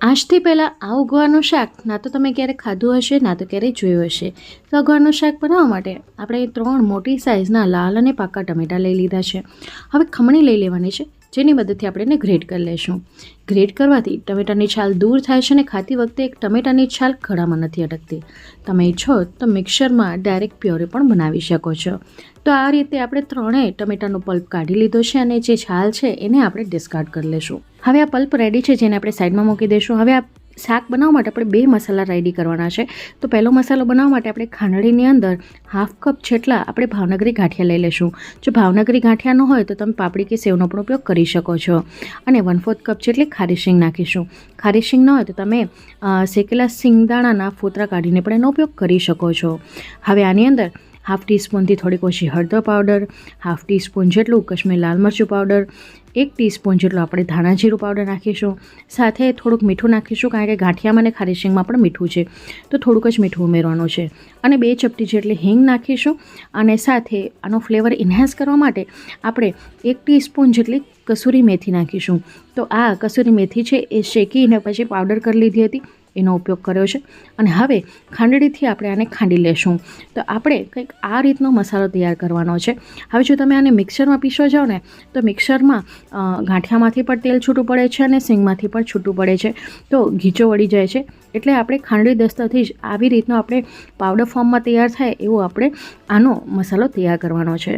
આજથી પહેલાં આ ઉગવાનું શાક, ના તો તમે ક્યારેય ખાધું હશે, ના તો ક્યારેય જોયું હશે. તો અગવાનું શાક બનાવવા માટે આપણે ત્રણ મોટી સાઇઝના લાલ અને પાકા ટમેટાં લઈ લીધા છે. હવે ખમણી લઈ લેવાની છે, જેની મદદથી આપણે એને ગ્રેટ કરી લઈશું. ગ્રેટ કરવાથી ટમેટાની છાલ દૂર થાય છે અને ખાતી વખતે એક ટમેટાની છાલ ખડામાં નથી અટકતી. તમે ઈચ્છો તો મિક્સરમાં ડાયરેક્ટ પ્યોરી પણ બનાવી શકો છો. તો આ રીતે આપણે ત્રણેય ટમેટાનો પલ્પ કાઢી લીધો છે અને જે છાલ છે એને આપણે ડિસ્કાર્ડ કરી લેશું હવે આ પલ્પ રેડી છે, જેને આપણે સાઈડમાં મૂકી દઈશું. હવે આ શાક બનાવવા માટે આપણે બે મસાલા રેડી કરવાના છે. તો પહેલો મસાલો બનાવવા માટે આપણે ખાંડણીની અંદર હાફ કપ જેટલા આપણે ભાવનગરી ગાંઠિયા લઈ લઈશું. જો ભાવનગરી ગાંઠિયા ન હોય તો તમે પાપડી કે સેવનો પણ ઉપયોગ કરી શકો છો. અને વન ફોર્થ કપ જેટલી ખારી શીંગ નાખીશું. ખારી શીંગ ન હોય તો તમે શેકેલા સિંગદાણાના ફોતરા કાઢીને પણ એનો ઉપયોગ કરી શકો છો. હવે આની અંદર હાફ ટીસ્પૂનથી થોડીક ઓછી હળદર પાવડર, હાફ ટીસ્પૂન જેટલું કશ્મીર લાલ મરચું પાવડર, એક ટીસ્પૂન જેટલું આપણે ધાણા જીરું પાવડર નાખીશું. સાથે થોડુંક મીઠું નાખીશું કારણ કે ગાંઠિયામાં અને ખારી શીંગમાં પણ મીઠું છે. તો થોડુંક જ મીઠું ઉમેરવાનું છે. અને બે ચપટી જેટલી હિંગ નાખીશું અને સાથે આનો ફ્લેવર ઇન્હાન્સ કરવા માટે આપણે એક ટીસ્પૂન જેટલી કસૂરી મેથી નાખીશું. તો આ કસૂરી મેથી છે એ શેકીને પછી પાવડર કરી લીધી હતી. એનો ઉપયોગ કર્યો છે. અને હવે ખાંડડીથી આપણે આને ખાંડી લેશું. તો આપણે કંઈક આ રીતનો મસાલો તૈયાર કરવાનો છે. હવે જો તમે આને મિક્સરમાં પીસો જાઓ ને, તો મિક્સરમાં ગાંઠિયામાંથી પણ તેલ છૂટું પડે છે અને સિંગમાંથી પણ છૂટું પડે છે. તો ઘીચો વળી જાય છે. એટલે આપણે ખાંડડી દસ્તાથી જ આવી રીતનો આપણે પાવડર ફોર્મમાં તૈયાર થાય એવો આપણે આનો મસાલો તૈયાર કરવાનો છે.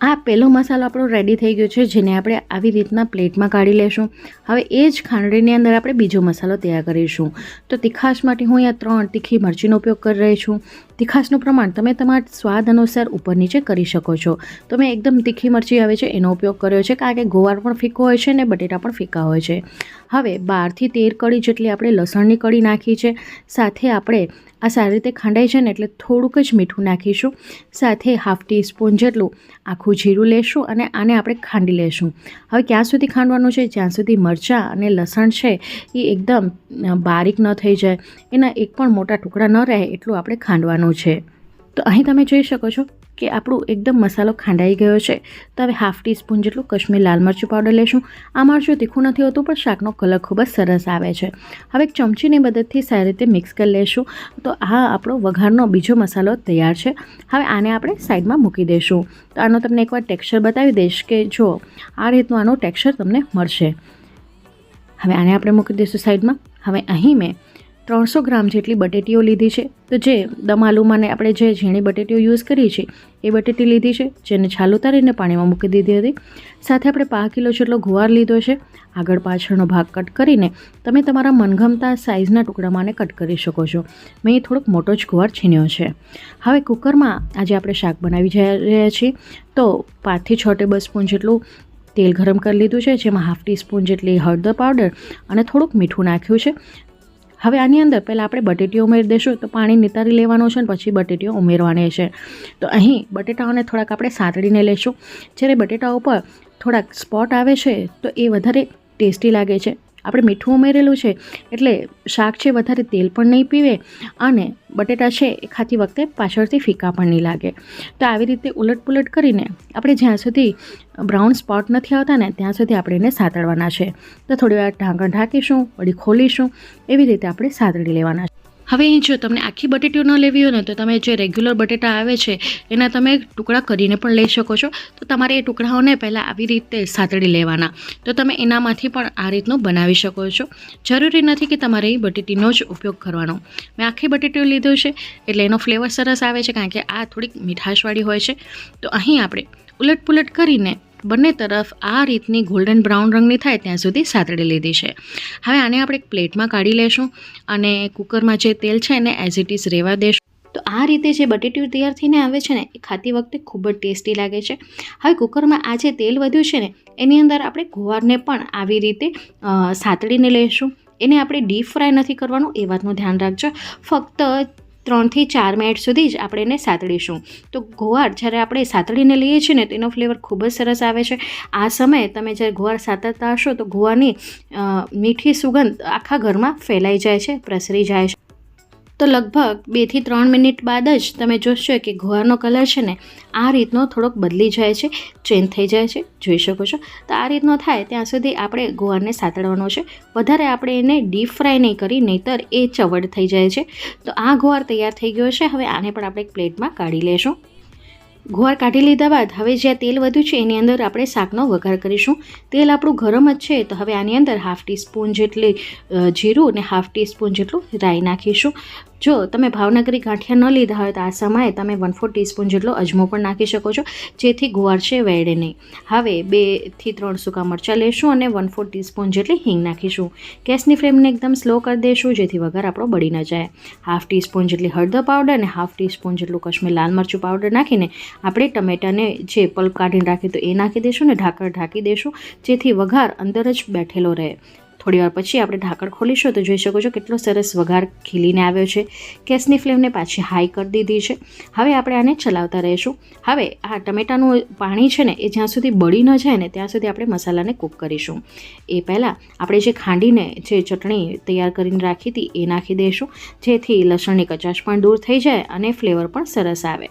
આ પહેલો મસાલો આપણો રેડી થઈ ગયો છે, જેને આપણે આવી રીતના પ્લેટમાં કાઢી લેશું. હવે એ જ ખાંડણીની અંદર આપણે બીજો મસાલો તૈયાર કરીશું. તો તીખાશ માટે હું અહીંયા ત્રણ તીખી મરચીનો ઉપયોગ કરી રહી છું. તીખાશનું પ્રમાણ તમે તમારા સ્વાદ અનુસાર ઉપર નીચે કરી શકો છો. તો મેં એકદમ તીખી મરચી આવે છે, એનો ઉપયોગ કર્યો છે, કારણ કે ગોવાર પણ ફીકો હોય છે અને બટેટા પણ ફીકા હોય છે. હવે બારથી તેર કળી જેટલી આપણે લસણની કળી નાખી છે. સાથે આપણે આ સારી રીતે ખાંડાઈ છે ને એટલે થોડુંક જ મીઠું નાખીશું. સાથે હાફ ટીસ્પૂન જેટલું આખું જીરું લેશું અને આને આપણે ખાંડી લેશું. હવે ક્યાં સુધી ખાંડવાનું છે? જ્યાં સુધી મરચાં અને લસણ છે એ એકદમ બારીક ન થઈ જાય. એના એક પણ મોટા ટુકડા ન રહે એટલું આપણે ખાંડવાનું છે. તો અહીં તમે જોઈ શકો છો કે આપણું એકદમ મસાલો ખાંડાઈ ગયો છે. તો હવે હાફ ટીસ્પૂન જેટલું કશ્મીર લાલ મરચું પાવડર લેશું. આ મરચું તીખું નથી હોતું, પણ શાકનો કલર ખૂબ જ સરસ આવે છે. હવે એક ચમચીની મદદથી સારી રીતે મિક્સ કરી લેશું. તો આ આપણો વઘારનો બીજો મસાલો તૈયાર છે. હવે આને આપણે સાઈડમાં મૂકી દઈશું તો આનો તમને એકવાર ટેક્સચર બતાવી દઈશ કે જો આ રીતનું આનું ટેક્સચર તમને મળશે. હવે આને આપણે મૂકી દઈશું સાઈડમાં. હવે અહીં મેં ત્રણસો ગ્રામ જેટલી બટેટીઓ લીધી છે. તો જે દમ આપણે જે ઝીણી બટેટીઓ યુઝ કરીએ છીએ, એ બટેટી લીધી છે, જેને છાલ ઉતારીને પાણીમાં મૂકી દીધી હતી. સાથે આપણે પાંચ કિલો જેટલો ગુવાર લીધો છે. આગળ પાછળનો ભાગ કટ કરીને તમે તમારા મનગમતા સાઇઝના ટુકડામાં કટ કરી શકો છો. મેં એ થોડોક મોટો જ ગુવાર છીન્યો છે. હવે કુકરમાં આજે આપણે શાક બનાવી રહ્યા છીએ. તો પાંચથી છ ટેબલ સ્પૂન જેટલું તેલ ગરમ કરી લીધું છે, જેમાં હાફ ટીસ્પૂન જેટલી હળદર પાવડર અને થોડુંક મીઠું નાખ્યું છે. હવે આની અંદર પહેલાં આપણે બટેટીઓ ઉમેરી દઈશું, તો પાણી નિતારી લેવાનું છે અને પછી બટેટીઓ ઉમેરવાની છે. તો અહીં બટેટાઓને થોડાક આપણે સાતડીને લઈશું જ્યારે બટેટા ઉપર થોડાક સ્પોટ આવે છે, તો એ વધારે ટેસ્ટી લાગે છે. આપણે મીઠું ઉમેરેલું છે, એટલે શાક છે વધારે તેલ પણ નહીં પીવે અને બટેટા છે એ ખાતી વખતે પાછળથી ફીકા પણ નહીં લાગે. તો આવી રીતે ઉલટ પુલટ કરીને આપણે જ્યાં સુધી બ્રાઉન સ્પોટ નથી આવતા ને ત્યાં સુધી આપણે એને સાતળવાના છે. તો થોડી વાર ઢાંકણ ઢાંકીશું વળી ખોલીશું, એવી રીતે આપણે સાતળી લેવાના છે. હવે અહીં જો તમને આખી બટેટીઓ ન લેવી હોય ને, તો તમે જે રેગ્યુલર બટેટા આવે છે, એના તમે ટુકડા કરીને પણ લઈ શકો છો. તો તમારે એ ટુકડાઓને પહેલાં આવી રીતે સાતડી લેવાના. તો તમે એનામાંથી પણ આ રીતનું બનાવી શકો છો. જરૂરી નથી કે તમારે એ બટેટીનો જ ઉપયોગ કરવાનો. મેં આખી બટેટીઓ લીધું છે, એટલે એનો ફ્લેવર સરસ આવે છે, કારણ કે આ થોડીક મીઠાશવાળી હોય છે. તો અહીં આપણે ઉલટ પુલટ કરીને બંને તરફ આ રીતની ગોલ્ડન બ્રાઉન રંગની થાય ત્યાં સુધી સાતળી લીધી છે. હવે આને આપણે એક પ્લેટમાં કાઢી લેશું અને કુકરમાં જે તેલ છે એને એઝ ઇટ ઇઝ રહેવા દેશું. તો આ રીતે જે બટેટ્યુ તૈયાર થઈને આવે છે ને, એ ખાતી વખતે ખૂબ જ ટેસ્ટી લાગે છે. હવે કુકરમાં આ જે તેલ વધ્યું છે ને, એની અંદર આપણે ગુવારને પણ આવી રીતે સાતડીને લઈશું. એને આપણે ડીપ ફ્રાય નથી કરવાનું, એ વાતનું ધ્યાન રાખજો. ફક્ત ત્રણથી ચાર મિનિટ સુધી જ આપણે એને સાતળીશું તો ગોવાર જ્યારે આપણે સાતળીને લઈએ છીએ ને, તો એનો ફ્લેવર ખૂબ જ સરસ આવે છે. આ સમયે તમે જ્યારે ગોવાર સાતરતા હશો, તો ગોવાની મીઠી સુગંધ આખા ઘરમાં ફેલાઈ જાય છે, પ્રસરી જાય છે. તો લગભગ બેથી ત્રણ મિનિટ બાદ જ તમે જોશો કે ગુવારનો કલર છે ને આ રીતનો થોડોક બદલી જાય છે ચેન્જ થઈ જાય છે, જોઈ શકો છો. તો આ રીતનો થાય ત્યાં સુધી આપણે ગુવારને સાતળવાનો છે. વધારે આપણે એને ડીપ ફ્રાય નહીં કરી, નહીંતર એ ચવડ થઈ જાય છે. તો આ ગુવાર તૈયાર થઈ ગયો છે. હવે આને પણ આપણે એક પ્લેટમાં કાઢી લેશું. ગુવાર કાઢી લીધા બાદ હવે જ્યાં તેલ વધ્યું છે, એની અંદર આપણે શાકનો વઘાર કરીશું. તેલ આપણું ગરમ જ છે, તો હવે આની અંદર હાફ ટીસ્પૂન જેટલી જીરું અને હાફ ટીસ્પૂન જેટલું રાઈ નાખીશું. જો તમે ભાવનગરી ગાંઠિયા ન લીધા હોય તો આ સમયે તમે વન ફોર ટીસ્પૂન જેટલો અજમો પણ નાખી શકો છો, જેથી ગુવાર છે વેડે નહીં. હવે બેથી ત્રણ સૂકા મરચાં લેશું અને વન ફોર ટીસ્પૂન જેટલી હિંગ નાખીશું. ગેસની ફ્લેમને એકદમ સ્લો કરી દઈશું જેથી વઘાર આપણો બળી ન જાય. હાફ ટીસ્પૂન જેટલી હળદર પાવડર અને હાફ ટીસ્પૂન જેટલું કશ્મીર લાલ મરચું પાવડર નાખીને આપણે ટમેટાને જે પલ્પ કાઢીને રાખી તો એ નાખી દઈશું ને ઢાંકણ ઢાંકી દઈશું જેથી વઘાર અંદર જ બેઠેલો રહે. થોડી વાર પછી આપણે ઢાંકણ ખોલીશું તો જોઈ શકો છો કેટલો સરસ વઘાર ખીલીને આવ્યો છે. ગેસની ફ્લેમને પાછી હાઈ કરી દીધી છે. હવે આપણે આને ચલાવતા રહીશું. હવે આ ટમેટાનું પાણી છે ને, એ જ્યાં સુધી બળી ન જાય ને, ત્યાં સુધી આપણે મસાલાને કૂક કરીશું. એ પહેલાં આપણે જે ખાંડીને જે ચટણી તૈયાર કરીને રાખી હતી, એ નાખી દઈશું. જેથી લસણની કચાશ પણ દૂર થઈ જાય અને ફ્લેવર પણ સરસ આવે.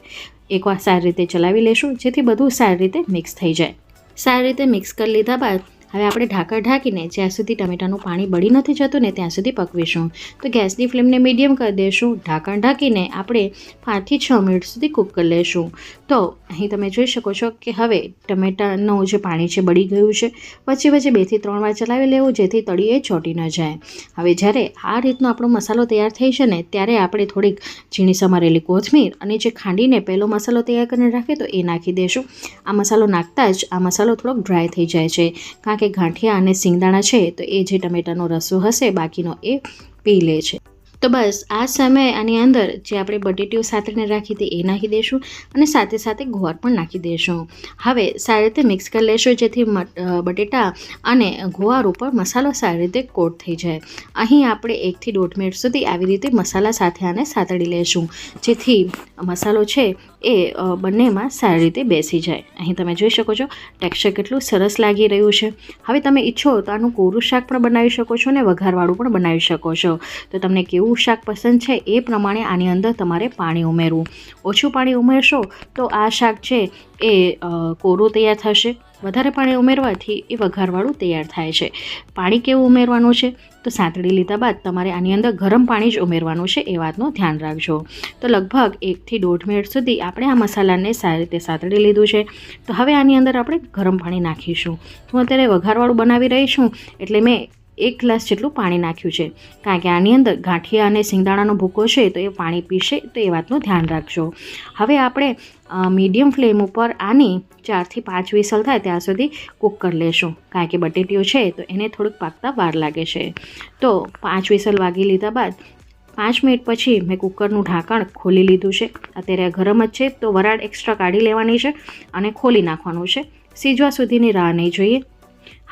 એકવાર સારી રીતે ચલાવી લેશું, જેથી બધું સારી રીતે મિક્સ થઈ જાય. સારી રીતે મિક્સ કરી લીધા બાદ હવે આપણે ઢાંકણ ઢાંકીને જ્યાં સુધી ટમેટાનું પાણી બળી નથી જતું ને ત્યાં સુધી પકવીશું. તો ગેસની ફ્લેમને મીડિયમ કરી દઈશું. ઢાંકણ ઢાંકીને આપણે પાંચથી છ મિનિટ સુધી કૂક કરી લઈશું. તો અહીં તમે જોઈ શકો છો કે હવે ટમેટાનું જે પાણી છે બળી ગયું છે. વચ્ચે વચ્ચે બેથી ત્રણ વાર ચલાવી લેવું જેથી તળીએ ચોટી ન જાય. હવે જ્યારે આ રીતનો આપણો મસાલો તૈયાર થઈ છે ને ત્યારે આપણે થોડીક ઝીણી સમારેલી કોથમીર અને જે ખાંડીને પહેલો મસાલો તૈયાર કરીને રાખીએ તો એ નાખી દઈશું. આ મસાલો નાખતા જ આ મસાલો થોડોક ડ્રાય થઈ જાય છે. કે ગાંઠિયા અને સિંગદાણા છે, તો એ જે ટમેટાનો રસો હશે, બાકીનો એ પી લે છે. તો બસ, આ સમયે આની અંદર જે આપણે બટેટીઓ સાથેને રાખી હતી એ નાખી દઈશું અને સાથે સાથે ગોળ પણ નાખી દઈશું હવે સારી રીતે મિક્સ કરી લેશું, જેથી બટેટા અને ગોવાર ઉપર મસાલો સારી રીતે કોટ થઈ જાય. અહીં આપણે એકથી દોઢ મિનિટ સુધી આવી રીતે મસાલા સાથે આને સાતડી લેશું, જેથી મસાલો છે એ બંનેમાં સારી રીતે બેસી જાય. અહીં તમે જોઈ શકો છો, ટેક્સચર કેટલું સરસ લાગી રહ્યું છે. હવે તમે ઈચ્છો તો આનું કોરું શાક પણ બનાવી શકો છો અને વઘારવાળું પણ બનાવી શકો છો. તો તમને કેવું શાક પસંદ છે એ પ્રમાણે આની અંદર તમારે પાણી ઉમેરવું. ઓછું પાણી ઉમેરશો તો આ શાક છે એ કોરું તૈયાર થશે. વધારે પાણી ઉમેરવાથી એ વઘારવાળું તૈયાર થાય છે. પાણી કેવું ઉમેરવાનું છે? તો સાંતળી લીધા બાદ તમારે આની અંદર ગરમ પાણી જ ઉમેરવાનું છે એ વાતનું ધ્યાન રાખજો. તો લગભગ એકથી દોઢ મિનિટ સુધી આપણે આ મસાલાને સારી રીતે સાંતળી લીધું છે. તો હવે આની અંદર આપણે ગરમ પાણી નાખીશું. હું અત્યારે વઘારવાળું બનાવી રહી છું એટલે મેં એક ગ્લાસ જેટલું પાણી નાખ્યું છે. કારણ કે આની અંદર ગાંઠિયા અને સિંગદાણાનો ભૂકો છે તો એ પાણી પીશે તો એ વાતનું ધ્યાન રાખજો. હવે આપણે મીડિયમ ફ્લેમ ઉપર આની ચારથી પાંચ વિસલ થાય ત્યાં સુધી કૂક કરી લેશું. કારણ કે બટેટીઓ છે તો એને થોડુંક પાકતા વાર લાગે છે. તો પાંચ વિસલ વાગી લીધા બાદ પાંચ મિનિટ પછી મેં કુકરનું ઢાંકણ ખોલી લીધું છે. અત્યારે ગરમ જ છે તો વરાળ એક્સ્ટ્રા કાઢી લેવાની છે અને ખોલી નાખવાનું છે. સીજવા સુધીની રાહ નહીં જોઈએ.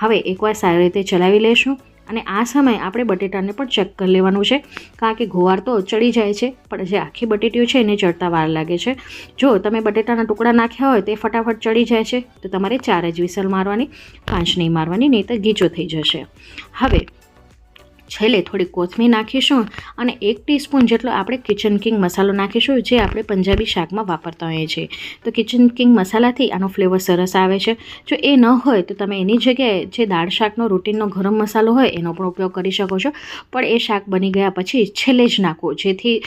હવે એકવાર સારી રીતે ચલાવી લેશું. અને આ સમયે આપણે બટેટાને પણ ચેક કરી લેવાનું છે. કારણ કે ઘોવાર તો ચડી જાય છે, પણ જે આખી બટેટીઓ છે એને ચડતા વાર લાગે છે. જો તમે બટેટાના ટુકડા નાખ્યા હોય તો એ ફટાફટ ચડી જાય છે. તો તમારે ચાર જ વિસલ મારવાની, પાંચ નહીં મારવાની, નહીં તો ગીચો થઈ જશે. હવે છેલ્લે થોડી કોથમીર નાખીશું અને એક ટીસ્પૂન જેટલો આપણે કિચન કિંગ મસાલો નાખીશું, જે આપણે પંજાબી શાકમાં વાપરતા હોઈએ છીએ. તો કિચન કિંગ મસાલાથી આનો ફ્લેવર સરસ આવે છે. જો એ ન હોય, તો તમે એની જગ્યાએ જે દાળ શાકનો રૂટીનનો ગરમ મસાલો હોય, એનો પણ ઉપયોગ કરી શકો છો. પણ એ શાક બની ગયા પછી છેલ્લે જ નાખો, જેથી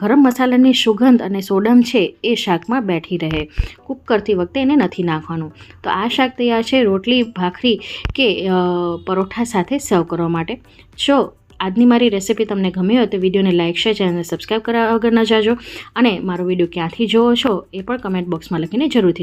ગરમ મસાલાની સુગંધ અને સોડમ છે એ શાકમાં બેઠી રહે. કૂક કરતી વખતે એને નથી નાખવાનું. તો આ શાક તૈયાર છે રોટલી, ભાખરી કે પરોઠા સાથે સર્વ કરવા માટે. જો આજની મારી રેસિપી તમને ગમી હોય તો વિડીયોને લાઇક શેર, ચેનલને સબસ્ક્રાઈબ કરવા વગર ન જાજો. અને મારો વીડિયો ક્યાંથી જોવો છો એ પણ કમેન્ટ બોક્સમાં લખીને જરૂરથી